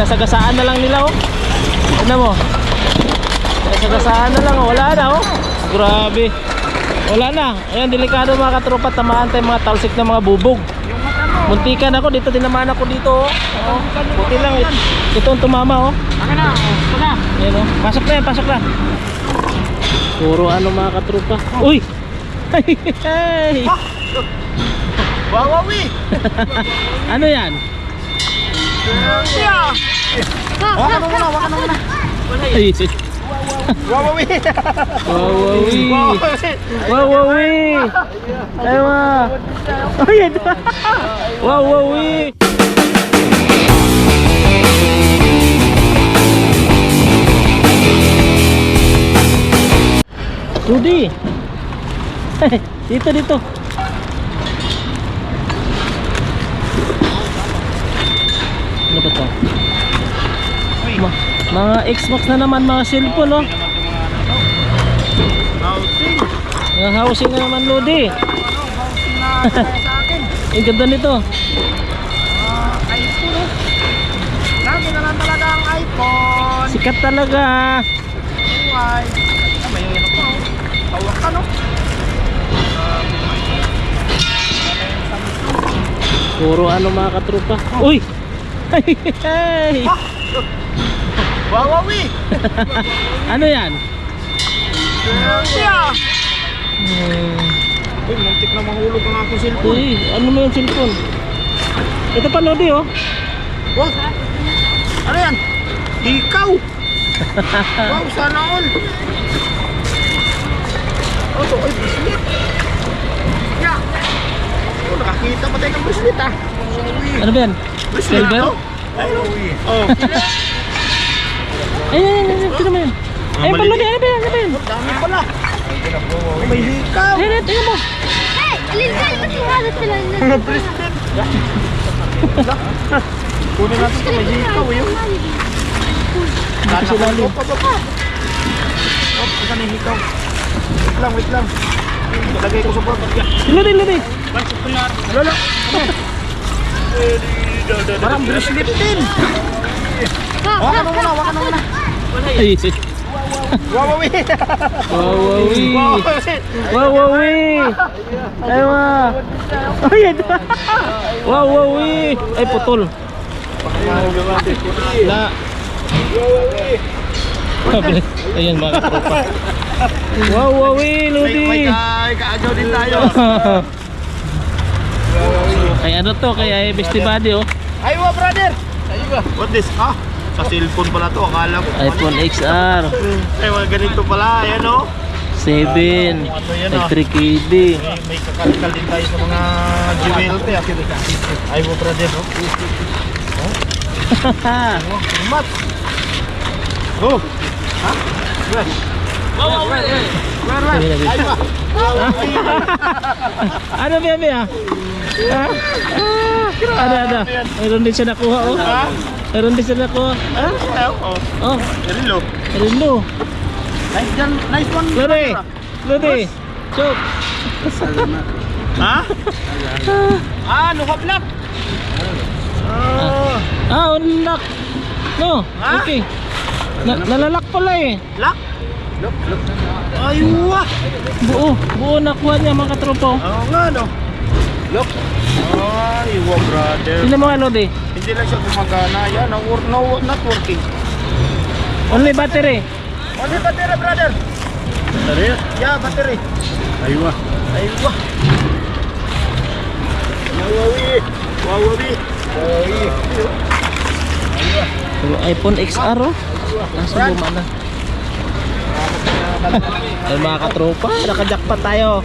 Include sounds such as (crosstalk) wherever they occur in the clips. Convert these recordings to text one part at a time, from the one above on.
Sinasagasaan na lang nila oh. Ano mo? Sinasagasaan na lang oh. Wala na oh. Grabe. Wala na. Ayan, delikado mga katropa. Tamaan tayo mga talsik ng mga bubog. Muntikan ako dito, tinamaan ako dito oh. oh. Buti lang. Ito ang tumama oh. Akin na, ito na. Ayan oh. Pasok na yan, pasok na. Puro ano mga katropa. Uy! (laughs) Ay, ay. Wawawi! (laughs) ano yan? Siya! Waka na muna, waka na muna. Ay, Wawawi! wawawi. Wawawi! Wawawi. Ewa. Ayan. Wawawi. Rudy. dito dito. Ano ba to? Ma mga Xbox na naman mga cellphone oh. Housing! Mga housing na naman Lodi. Housing na sa akin. Ang ganda nito. Ah, iPhone oh. Lagi na lang talaga ang iPhone. Sikat talaga. Why? Ah, may ano pa oh. Hawak ka no? Puro ano mga katrupa. Uy! Ay, ay. Wawawi! Ano yan? Siya! Hmm. Uy, muntik na mahulog ang aking cellphone. Uy, ano mo yung cellphone? Ito pa Lodi oh. Wow! Ano yan? Ikaw! wow, sana all! Oh, ito ay bracelet! Yeah! Oh, nakakita pa tayo ng bracelet ah! Uy! Ano ba yan? Silver? to? Ay, oh! (laughs) Ay, ay, ay, ay, tingnan mo yan. Ah, Ay, pa mali- Lodi, ano ba yan? Ano ba yan? Dami pala! Oh, may hikaw! Ay, ay, tingnan mo. Hey, mo si Halit sila. Mga (laughs) bracelet! Kunin natin ito, may hikaw eh, yun. Dito si Lali. Op, op, op. Op, saan yung hikaw? Wait lang, wait lang. Ilagay ko sa bag. Lodi, Lodi. Lolo! Parang bracelet din! Waka na muna, waka na muna! Ay, si- Wawawi! Wawawi. Wawawi! Wawawi. Ewa. Ay, ay. Wawawi. Ay, putol. La. Ayan mga katropa. Wawawi, May, Lodi. may ka, kaagaw din tayo. (laughs) Ay ano to, kay ay Bestie Buddy oh. Aywa, brother! Aywa. What this? Ha? Sa cellphone pala to, akala ko. iPhone XR Ay, mga ganito pala. Ayan o. 7 Ano yan may ah? 3 KB. May, may kakalkal din tayo sa mga jewelry. Aywa, brother. Oh. (laughs) Mat! Oh! Ha? Where? Where, where? Where, where? Babe. Aywa! ano yan ah? Ha? (laughs) Ah, ano ano? Meron din siya nakuha oh. Ha? Meron din siya nakuha. Ah, oh. Oh, Rilo. Rino. Nice, dyan. nice one. Lodi. Lodi. Chok. Ha? ah, nukablak. Oh. Ah, unlock. No, Ha? okay. Na nalalak pala eh. Lock? Lock, lock. Aywa! Buo, buo nakuha niya mga katropo. Oo nga, no? Lock. Aywa, brother. Sino mo ano di? Hindi lang siya gumagana. Yan, no, no, not working. Only battery. Ano yung battery, brother? Battery? Yeah, battery. Aywa. Aywa. Wawawi. Wawawi. Wawawi. Pero iPhone XR oh. Nasa luma na. (laughs) Ay mga katropa, nakajakpat tayo.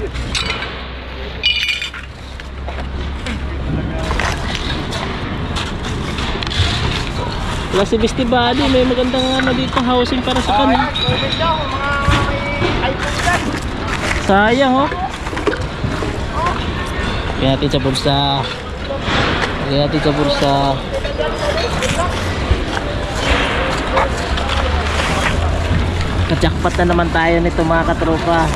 Wala si Bestie Buddy, may magandang ano dito housing para sa iPhone dyan. Sayang oh. Lagyan natin sa bulsa. Lagyan natin sa bulsa. Kajakpat na naman tayo nito mga katropa.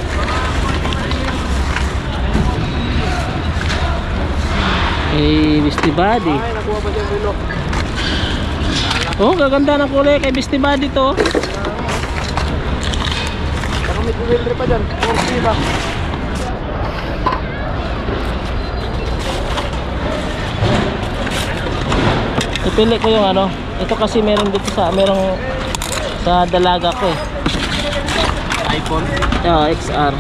Eh, Buddy. Ay, nakuha pa siya. Oh, gaganda ng kulay kay Beastie Buddy to. Saka may tuwilre pa dyan. 40 ba? Ipili ko yung ano. Ito kasi meron dito sa merong sa dalaga ko eh. iPhone. Ah, XR.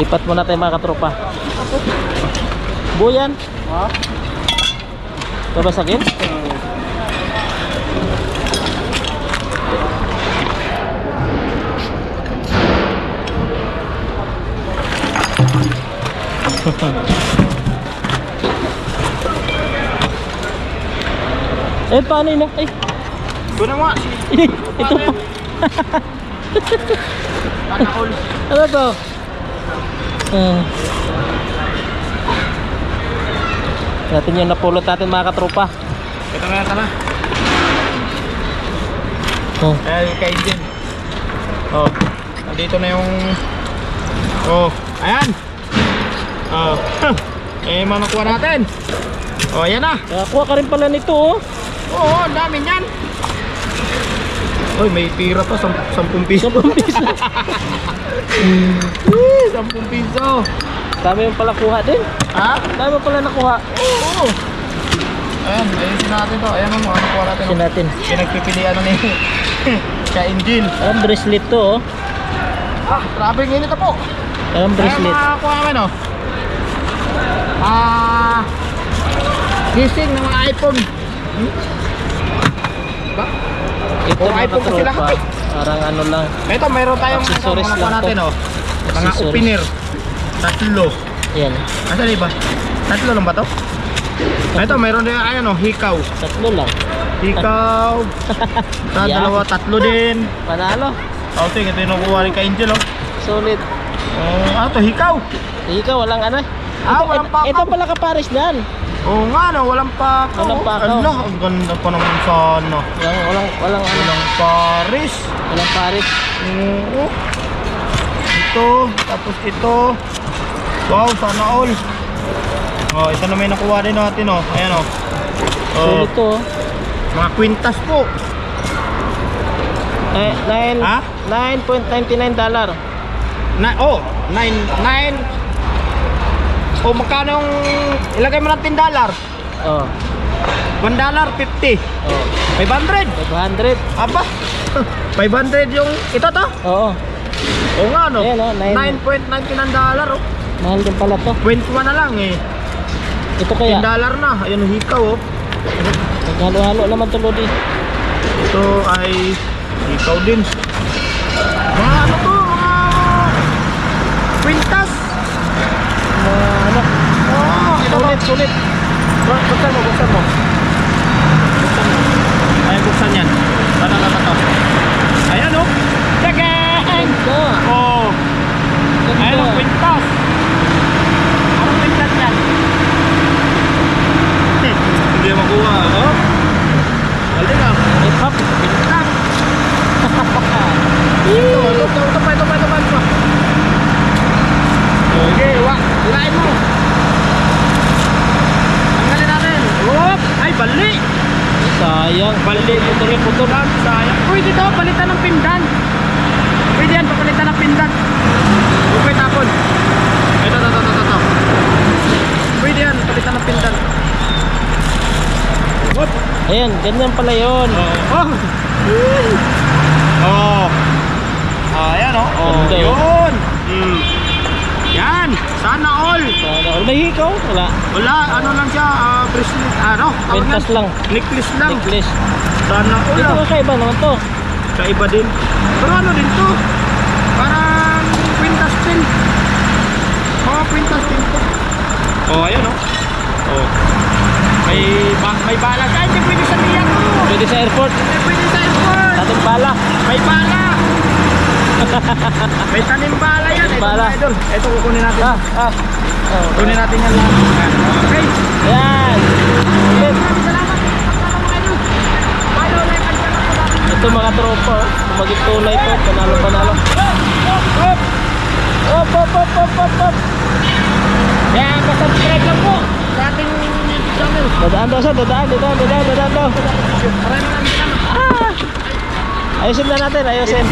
Lipat muna tayo mga katropa. Buyan. Ha? Babasagin? (laughs) eh, paano yun? Ay, Ito na nga. (laughs) ito pa. (laughs) Ano to? Hmm. Natin yung napulot natin mga katropa. Ito na ito na. Oh. Ayan kay engine. Oh. Nandito na yung... Oh. Ayan. Oh. (laughs) eh, manukuha natin. Oh, ayan na. Nakakuha ka rin pala nito oh. Oo, ang dami niyan. Uy, may tira to, 10 piso. 10 piso. (laughs) Eh, 10 piso. Dami yung pala kuha din. Ha? Dami pala nakuha. Oo. Ayan, ayusin natin to. Ayan mo, ano kuha natin. Kasi natin. Pinagpipilian na ni (laughs) ka engine. Ang bracelet to oh. Ah, grabe ang init po. Ang Ayan, bracelet. makakuha namin, oh. Ah, gising ng mga iPhone. Hmm? Ito mga iPhone kasi lahat eh. Parang ano lang. Ito, mayroon tayong ito, Accessories mga kuha lang natin, oh. Mga opener. Tatlo. Yan. Asan iba? Tatlo lang ba to? Ah, Ito, mayroon din, ayan oh, hikaw. Tatlo lang. Hikaw. (laughs) Yeah. dalawa, tatlo din. Panalo. Oh, sige, ito yung nakuha rin kay Angel, oh. Solid. Oh, ano to, hikaw. Ikaw, walang ano. Ah, ito, walang ito, pakaw. ito pala kapares dyan. Oo nga, no, walang pakaw. Walang pakaw. Ano, ang ganda pa naman sana. Walang, walang, walang ano. Walang paris. Walang pares. Oo. Ito, tapos ito. Wow, sana all. Oh, ito na may nakuha din natin, oh. Ayan, oh. Oh, Solid to oh. mga kwintas po. Eh, nine, Ha? 9.99 dollar. Na, oh, 9, 9. Oh, magkano yung, ilagay mo ng 10 dollar. Oh. 1 dollar, 50. Oh. 500. 500. Aba, (laughs) 500 yung, ito to? Oo. Oo nga, no? Ayan, oh, nine. 9.99 dollar, oh. Mahal din pala to. 21 na lang, eh. Ito 10 kaya. dollar na. Ayan, hikaw, oh. Naghalo-halo naman to Lodi. Ito ay hikaw din. Mga ano to, mga kwintas. Mga ano. Oh, ito ba? Sulit, sulit. Bu- Buksan mo, buksan mo. Buksan mo. Ay, buksan yan. Ano na to? Ayan, oh. Tagang! Ito. Oh. Ayan, oh, kwintas. Anong kwintas yan? Hindi makuha, oh. Galing ah. Hip hop. Kwintas. Ito, ito, ito, ito pa, ito pa, ito pa, ito pa. Okay, wa, hilain mo. Tanggalin natin. Whoop! Ay, bali! Sayang. Bali, ito rin putol. Sayang. Uy, dito, palitan ng pindan. Pwede yan, papalitan ng pindan. May tapon. Ito, ito, ito, ito, ito. Pwede yan, palitan ng pindan. Whoop! Ayan, ganyan pala yun. Oh! Oh! Ah, ayan oh. Oh, oh. yun. Hmm. Yan, sana all. Sana all. May hikaw? Wala. Wala, ano lang siya, ah, bracelet, ano? tawag Pintas lang. Necklace lang. Necklace. Sana all. Ito ah. kakaiba naman to. Kaiba din. Pero ano din to? Parang quintas din. Mga quintas din to. Oh, ayun oh. Oh. May ba may bala. Ay, hindi pwede sa tiyan mo. Pwede sa airport. Hindi pwede sa airport. Ating bala. May bala. May tanim bala yan. Ito, Bala. mga idol. Ito kukunin natin. Ah, ah. Oh. Kunin natin yan lahat. Okay. Po natin. Ito mga tropa. oh. Tumagit tunay to. Panalo panalo. Hop! Op, op, op, op, op, op. Kaya pasubscribe lang po sa ating YouTube channel. Dadaan daw siya, dadaan, dadaan, dadaan, dadaan daw. Maraming maraming salamat. Ah! Ayusin na natin, ayusin.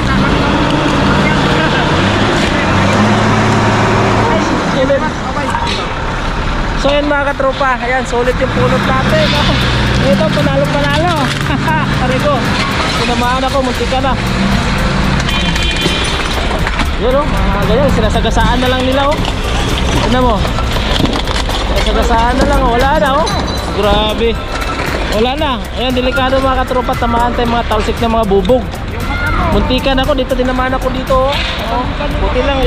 Ayusin. So yan mga katropa, ayan, sulit yung pulot natin. Oh. (laughs) Ito, panalo panalo. (laughs) Aray ko, ako, muntika na. Yun o, mga ganyan, sinasagasaan na lang nila oh. Ano mo? Sinasagasaan na lang, oh. wala na oh. Grabe. Wala na. Ayan, delikado mga katropa, tamaan tayo mga talsik ng mga bubog. Muntikan ako, dito tinamaan ako dito oh. Buti lang,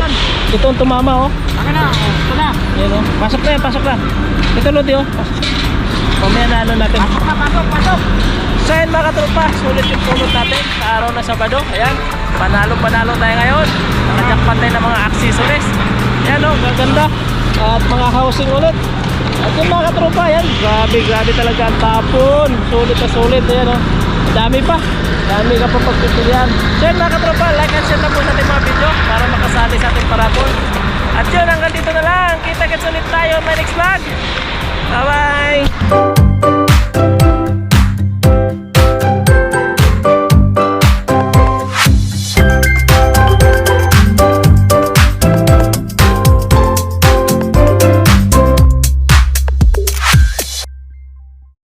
ito ang tumama oh. Akin na, ito na. Oh. Pasok na yan, pasok na. Ito Lodi oh. Mamaya na ano natin. Pasok na, pasok, pasok. So ayan mga katropa, sulit yung pulot natin sa araw na Sabado. Ayan, panalo-panalo tayo ngayon. Nakajakpan tayo ng mga accessories. Ayan oh, gaganda. At mga housing ulit. At yung mga katropa, ayan, grabe, grabe talaga ang tapon. Sulit na sulit, ayan oh. Dami pa. Dami ka pa pagpipilian. So yun mga katropa, like and share na po sa ating mga video para makasali sa ating paraton. At yun, hanggang dito na lang. Kita-kits ulit tayo my next vlog. Bye-bye!